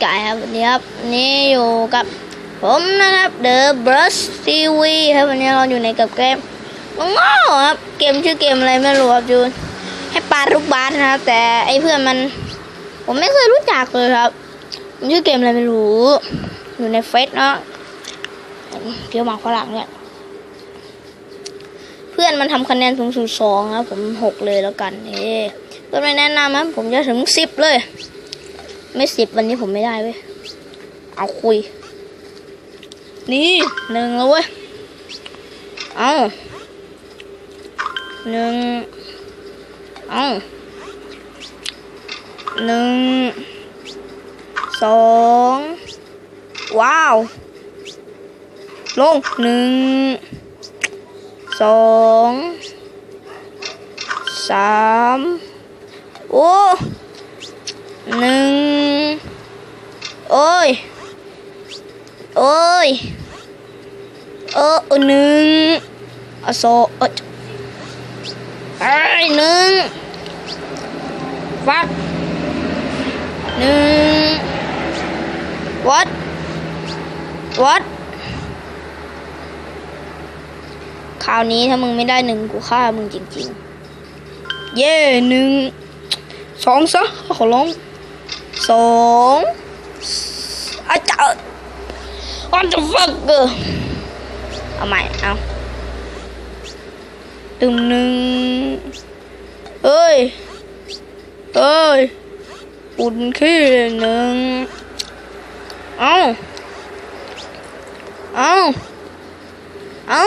ไก่ครับวันนี้ครับนี่อยู่กับผมนะครับ The Brush TV ครับวันนี้เราอยู่ในกับเกมง้อครับเกมชื่อเกมอะไรไม่รู้ครับจูนให้ปลาลูกบาสนะครับ แต่ไอ้เพื่อนมัน ผมไม่เคยรู้จักเลยครับมันชื่อเกมอะไรไม่รู้ อยู่ในเฟซเนาะเกี่ยวหมากฝรั่งเนี่ยเพื่อนมันทำคะแนนสูงสุดสองครับผมหกเลยแล้วกันนี่เพื่อนไม่แนะนำครับผมจะถึงสิบเลย ไม่สิบวันนี้ผมไม่ได้เว้ย เอาคุย นี่หนึ่งแล้วเว้ย เอาหนึ่งเอาหนึ่งสองว้าว ลงหนึ่งสองสามโอ้หนึ่งโอ้ย โอ้ย เออหนึ่งอะสองเออไอ้ยหนึ่งวัดหนึ่งวัดวัดคราวนี้ถ้ามึงไม่ได้หนึ่งกูฆ่ามึงจริงๆ เย่หนึ่งสองซะขอร้องสอง what the fuck เอาใหม่ เอาตึมหนึ่งเอ้ย เอ้ยปุ่นขี้หนึ่งเอาเอาเอา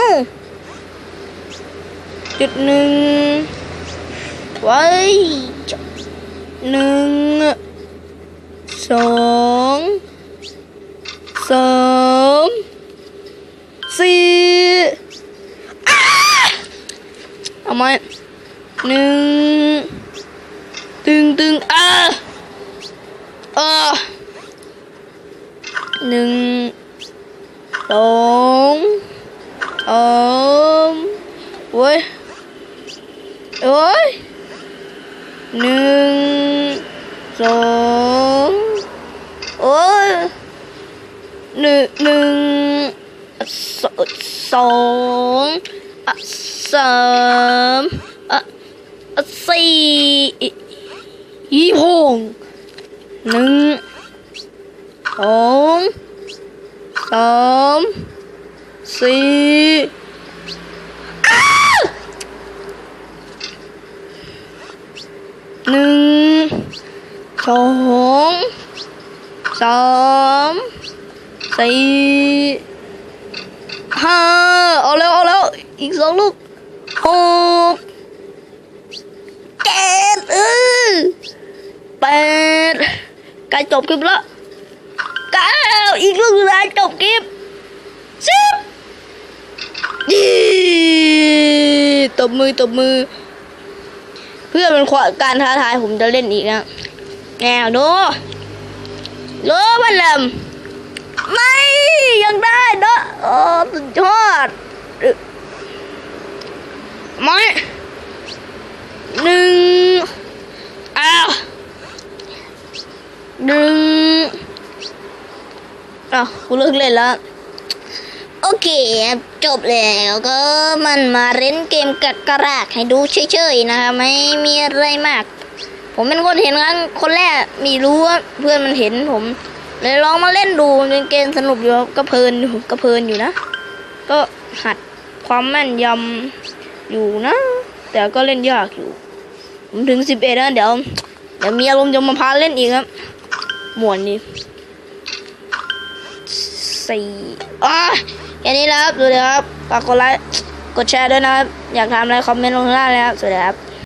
จุดหนึ่งไว้หนึ่งสองสองามสี่เอาไหมหนึ่งตึงตึงอ่าเออหนึ่งสองสามเว้ยเอ้ยหนึ่งสองโอ้ย หนึ่งหนึ่งสสองสามสี่ยี่หงหนึ่งสองสามสี่หนึ่งสองสาม สี่ห้าเอาแล้วเอาแล้ว อีกสองลูกหกเจ็ดเออแปดใกล้จบคลิปแล้วเก้าอีกลูกสุดท้ายจบคลิปสิบยี่ตบมือตบมือ เพื่อเป็นการท้าทายผมจะเล่นอีกนะแนวดูรู้มันลำ ไม่ ยังได้เนอะโอ้สุดยอดไม่หนึ่งอ้าวหนึ่งอะกูเลิกเล่นแล้วโอเคจบแล้วก็มันมาเล่นเกมกักกระากให้ดูเฉยๆนะคะไม่มีอะไรมาก ผมเป็นคนเห็นครั้งคนแรกมีรู้ว่าเพื่อนมันเห็นผม เลยลองมาเล่นดูเป็นเกมสนุกอยู่ครับก็เพลินอยู่ก็เพลินอยู่นะ ก็หัดความแม่นยำอยู่นะ แต่ก็เล่นยากอยู่ ผมถึงสิบเอ็ดแล้วเดี๋ยวเดี๋ยวมีอารมณ์จะมาพาเล่นอีกครับหมวนดีสี่อะแค่นี้แล้วครับสวัสดีครับฝากกดไลค์กดแชร์ด้วยนะครับ อยากทำอะไรคอมเมนต์ลงข้างล่างเลยครับ สวัสดีครับ